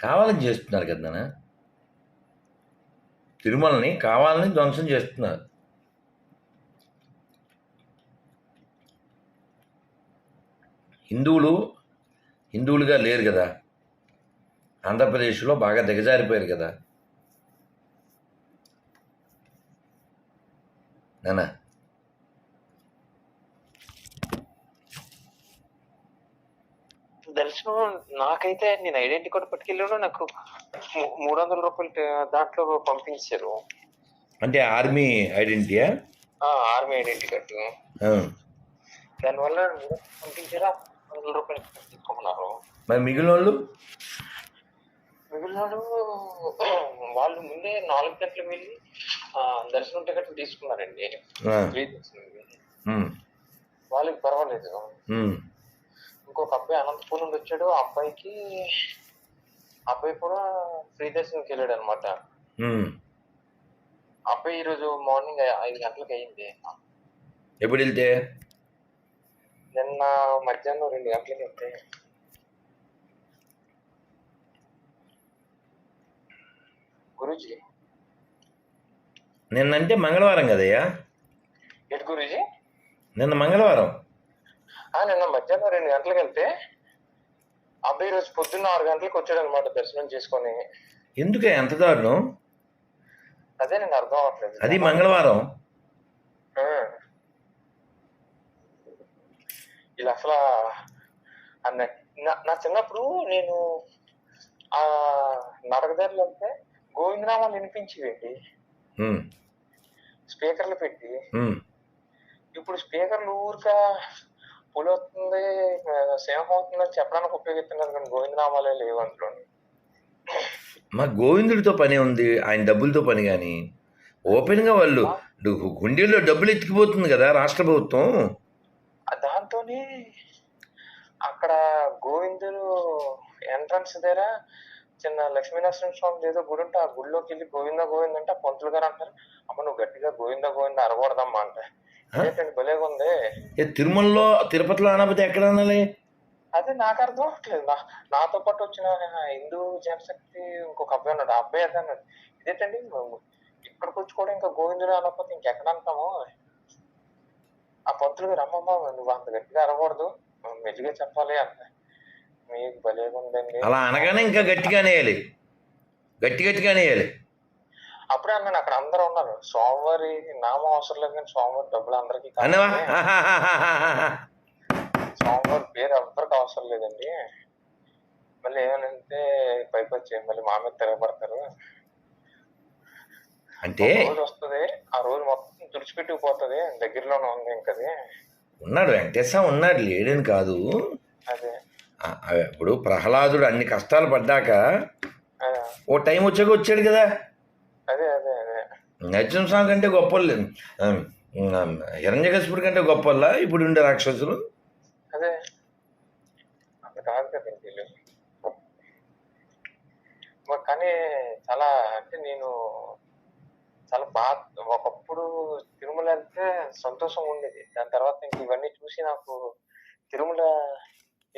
కావాలని చేస్తున్నారు కదా తిరుమలని కావాలని ధ్వంసం చేస్తున్నారు. హిందువులు హిందువులుగా లేరు కదా. ఆంధ్రప్రదేశ్లో బాగా దిగజారిపోయారు కదా. నానా దర్శనం నాకైతే నేను ఐడెంటిటీ కార్డు పట్టుకెళ్ళాడు నాకు మూడు వందల రూపాయలు దాంట్లో పంపించారు. అంటే ఆర్మీ ఐడెంటిటీయా? Army identity card. దానివల్ల పంపించారా? వందల రూపాయలు తీసుకోమన్నారు. మరి మిగిలిన వాళ్ళు మిగిలిన వాళ్ళు వాళ్ళు ముందే నాలుగు గంటలకు వెళ్ళి దర్శనం టికెట్లు తీసుకున్నారండి. ఫ్రీ దర్శనం. వాళ్ళకి పర్వాలేదు. ఇంకొక అబ్బాయి అనంతపూర్ నుండి వచ్చాడు. ఆ అబ్బాయికి అబ్బాయి కూడా ఫ్రీ దర్శనంకి వెళ్ళాడు అనమాట. అబ్బాయి ఈ రోజు మార్నింగ్ ఐదు గంటలకు అయింది ఎప్పుడు వెళ్తే? నిన్న మధ్యాహ్నం రెండు గంటలకి వెళ్తే. గురూజీ? నిన్నంటే మంగళవారం కదయ్యా? ఎటు గురూజీ? నిన్న మంగళవారం. నిన్న మధ్యాహ్నం రెండు గంటలకు వెళ్తే అబ్బాయి రోజు పొద్దున్న ఆరు గంటలకు వచ్చాడు అనమాట దర్శనం చేసుకొని ఎందుకే ఎంత దారుణం అదే నేను అర్థం అవ్వట్లేదు అది మంగళవారం. ఇలా అసలు నా- చిన్నప్పుడు నేను ఆ నడకదారులు వెళ్తే గోవిందనామాలు వినిపించేవేంటి. స్పీకర్లు పెట్టి. ఇప్పుడు స్పీకర్లు ఊరిక పులి వస్తుంది సింహం అవుతుందని చెప్పడానికి ఉపయోగిస్తున్నారు కానీ గోవిందనామాలే లేవు అందులో మా గోవిందుడితో పని ఉంది ఆయన డబ్బులతో పని కానీ ఓపెన్గా వాళ్ళు హుండీలో డబ్బులు ఎత్తికిపోతుంది కదా రాష్ట్ర ప్రభుత్వం. దాంతోని అక్కడ గోవిందుడు ఎంట్రన్స్ దగ్గర చిన్న లక్ష్మీనరసింహ స్వామి ఏదో గుడి ఉంటే ఆ గుడిలోకి వెళ్ళి గోవింద గోవింద అంటే ఆ పంతులు గారు అంటారు అమ్మ నువ్వు గట్టిగా గోవింద గోవింద అరగకూడదమ్మా అంటే. ఏంటండి భలేగా ఉంది తిరుమలలో తిరుపతిలో అనకపోతే ఎక్కడ అనాలి అదే నాకు అర్థం అవ్వట్లేదు. నా నాతో పాటు వచ్చిన హిందూ జనశక్తి ఇంకొక అబ్బాయి ఉన్నాడు. ఆ అబ్బాయి అదే అన్నాడు. ఇదేంటండి ఇక్కడికి వచ్చి కూడా ఇంకా గోవిందుడు అనకపోతే ఇంకెక్కడ అంటాము ఆ పంతులు గారు అమ్మమ్మ నువ్వు అంత గట్టిగా అరగకూడదు మెల్లిగా చెప్పాలి అంట మీకు భలేగా ఉందండి అలా అనగానే ఇంకా గట్టిగా అనేయాలి. గట్టి గట్టిగా అనేయాలి. అప్పుడే అన్నాను అక్కడ అందరూ ఉన్నారు. సోమవారి నామం అవసరం లేదు కానీ సోమవారి డబ్బులు అందరికీ కావాలి. అన్నవా? సోమవారి పేరు ఎవ్వరికి అవసరం లేదండి. మళ్ళీ ఏమనంటే పైకి వచ్చి మళ్ళీ మా మీద తిరగబడతారు. అంటే? ఒక రోజు వస్తుంది ఆ రోజు మొత్తం తుడిచిపెట్టుకుపోతుంది దగ్గరలోనే ఉంది ఇంకది. ఉన్నాడు వెంకటేశ్వర ఉన్నాడు లేడని కాదు. అదే. ఇప్పుడు ప్రహ్లాదుడు అన్ని కష్టాలు పడ్డాక ఓ టైం వచ్చాక వచ్చాడు కదా. అదే అదే అదే. నరసింహస్వామి కంటే గొప్ప హిరణ్యకశిపుడి కంటే గొప్పల్లా ఇప్పుడు ఉండే రాక్షసులు? కానీ చాలా అంటే నేను చాలా బాగా ఒకప్పుడు తిరుమల వెళ్తే సంతోషం ఉండేది. దాని తర్వాత ఇంక ఇవన్నీ చూసి నాకు తిరుమల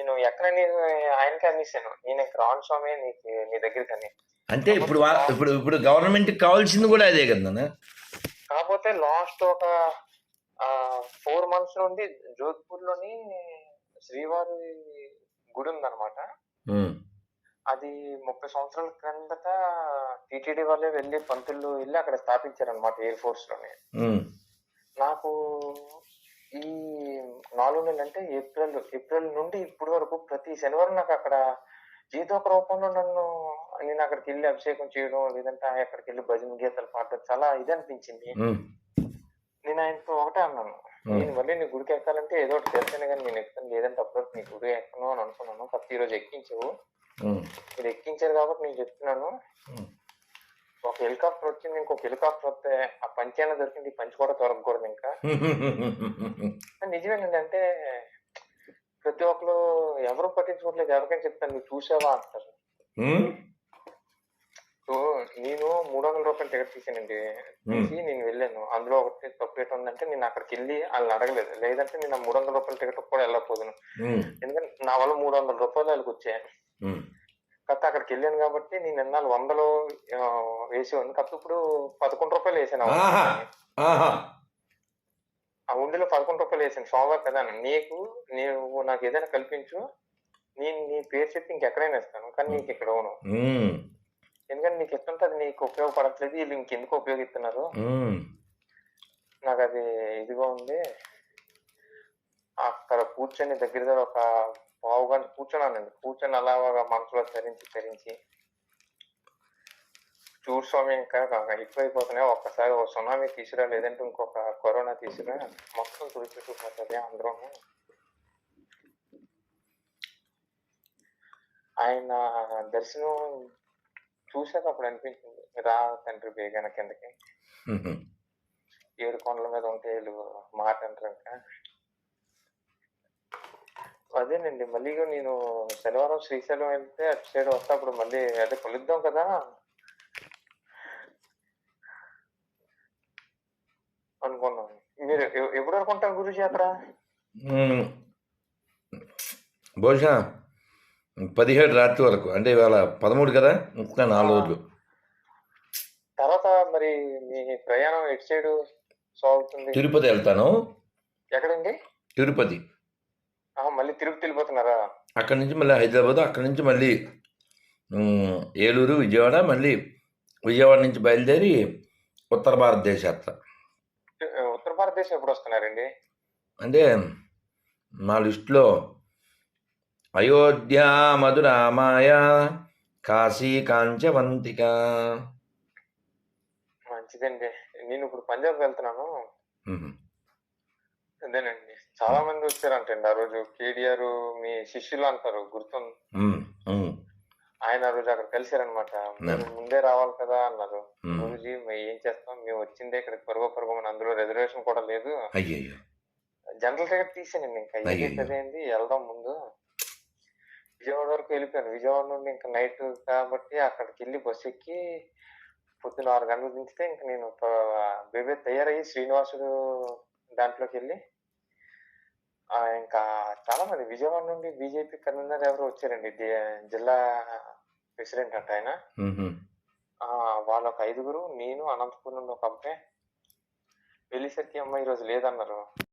నేను ఎక్కడ నేను ఆయనకి అనేసాను నేను రాను స్వామి నీకు నీ దగ్గరికి అని అంటే ఇప్పుడు ఇప్పుడు ఇప్పుడు గవర్నమెంట్కి కావాల్సింది కూడా అదే కదా కాకపోతే లాస్ట్ ఒక ఫోర్ మంత్స్ నుండి జోధ్పూర్లోని శ్రీవారి గుడి ఉందన్నమాట. అది ముప్పై సంవత్సరాల క్రిందట టిటిడి వాళ్ళే వెళ్ళి పంతులు వెళ్ళి అక్కడ స్థాపించారనమాట ఎయిర్ ఫోర్స్లోని. నాకు ఈ నాలుగు నెలలు అంటే ఏప్రిల్ ఏప్రిల్ నుండి ఇప్పటి వరకు ప్రతి శనివారం నాకు అక్కడ ఏదో ఒక రూపంలో నన్ను నేను అక్కడికి వెళ్ళి అభిషేకం చేయడం లేదంటే అక్కడికి వెళ్ళి భజన గీతాలు పాడడం చాలా ఇది అనిపించింది. నేను ఆయనతో ఒకటే అన్నాను. నేను మళ్ళీ నీ గుడికి ఎక్కాలంటే ఏదో ఒకటి తెలిసాను కానీ నేను ఎక్కుతాను. లేదంటే అప్పుడు నీ గుడి ఎక్కను అని అనుకున్నాను. ఈ రోజు ఎక్కించావు. మీరు ఎక్కించారు కాబట్టి నేను చెప్తున్నాను. ఒక హెలికాప్టర్ వచ్చింది ఇంకొక హెలికాప్టర్ వస్తే ఆ పంచి అయినా దొరికింది పంచి కూడా దొరకకూడదు ఇంకా. నిజమేనండి అంటే ప్రతి ఒక్కరు ఎవరు పట్టించుకోవట్లేదు ఎవరికైనా చెప్తాను నువ్వు చూసావా? అంటారు. నేను మూడు వందల రూపాయలు టికెట్ తీసానండి. తీసి నేను వెళ్ళాను. అందులో ఒకటి తప్పు ఏంటి ఉందంటే నేను అక్కడికి వెళ్ళి వాళ్ళని అడగలేదు. లేదంటే నేను ఆ మూడు వందల రూపాయల టికెట్ కూడా వెళ్ళకపోదును. ఎందుకంటే నా వల్ల మూడు వందల రూపాయలు వాళ్ళకి వచ్చాయి. కాకపోతే అక్కడికి వెళ్ళాను కాబట్టి నేను ఎన్నాళ్ళు వందలు ఆ, వేసేవాడిని. కాకపోతే ఇప్పుడు పదకొండు రూపాయలు వేసాను ఆ. ఉండిలో. పదకొండు రూపాయలు వేసాను. సోమవారం కదా నీకు నీవు నాకు ఏదైనా కల్పించు. నేను నీ పేరు చెప్పి ఇంకెక్కడైనా ఇస్తాను. కానీ నీకు ఇక్కడ అవును ఎందుకంటే నీకు ఎట్లుంటే అది నీకు ఉపయోగపడట్లేదు. వీళ్ళు ఇంకెందుకు ఉపయోగిస్తున్నారు. నాకు అది ఇదిగా ఉంది. అక్కడ కూర్చొని దగ్గర దగ్గర ఒక పావు గంట కూర్చున్నానండి కూర్చొని అలాగా మనసులో చరించి చరించి చూడు స్వామి ఇంకా ఎక్కువైపోతున్నాయి. ఒక్కసారి ఒక సునామీ తీసుకురా లేదంటే ఇంకొక కరోనా తీసుకురా మొత్తం తుడిచిపెట్టుకుపోతుంది అందరం. ఆయన దర్శనం చూసాక అప్పుడు అనిపించింది. రా తండ్రి బేగాన కిందకి. ఏడు కొండల మీద ఉంటే వీళ్ళు మాట అంటారు ఇంకా. అదేనండి. మళ్ళీ నేను శనివారం శ్రీశైలం వెళ్తే అటు సైడ్ వస్తా అప్పుడు మళ్ళీ అదే కలుద్దాం కదా. అనుకున్నాను మీరు ఎప్పుడు అనుకుంటారు గురుజీ అక్కడ. బహుశా పదిహేడు రాత్రి వరకు. అంటే ఇవాళ పదమూడు కదా? ఇంకా నాలుగు రోజులు. తర్వాత మరి మీ ప్రయాణం ఎటు సైడ్ సాగుతుంది? తిరుపతి వెళ్తాను. ఎక్కడండి? తిరుపతి. మళ్ళీ తిరుపతి వెళ్ళిపోతున్నారా? అక్కడి నుంచి మళ్ళీ హైదరాబాద్ అక్కడి నుంచి మళ్ళీ ఏలూరు విజయవాడ మళ్ళీ విజయవాడ నుంచి బయలుదేరి ఉత్తర భారతదేశ యాత్ర. ఉత్తర భారతదేశం ఎప్పుడు వస్తున్నారండి? అంటే మా లిస్టులో అయోధ్య మధురామాయ కాశీ కాంచవంతిక. మంచిదండి. నేను ఇప్పుడు పంజాబ్ వెళ్తున్నాను. అదేనండి. చాలా మంది వచ్చారంటండి ఆ రోజు కేడిఆర్ మీ శిష్యులు అంటారు గుర్తుంది ఆయన ఆ రోజు అక్కడ కలిశారనమాట మీరు ముందే రావాలి కదా అన్నారు. గురుజీ మేము ఏం చేస్తాం? మేము వచ్చిందే ఇక్కడ పరుగు పరుగు మన అందులో రిజర్వేషన్ కూడా లేదు. జనరల్ టికెట్ తీసానండి ఇంకా. అదేంది వెళ్దాం ముందు. విజయవాడ వరకు వెళ్ళిపోయాను. విజయవాడ నుండి ఇంకా నైట్ కాబట్టి అక్కడికి వెళ్ళి బస్సు ఎక్కి పొద్దున ఆరు గంటలు దించితే ఇంకా నేను బేబే తయారయ్యి శ్రీనివాసుడు దాంట్లోకి వెళ్ళి ఇంకా చాలా మంది విజయవాడ నుండి బీజేపీ కన్వీనర్ ఎవరు వచ్చారండి. జిల్లా ప్రెసిడెంట్ అంట ఆయన. వాళ్ళ ఒక ఐదుగురు నేను అనంతపురం నుండి ఒక అబ్బాయి వెళ్ళేసరికి అమ్మ ఈరోజు లేదన్నారు.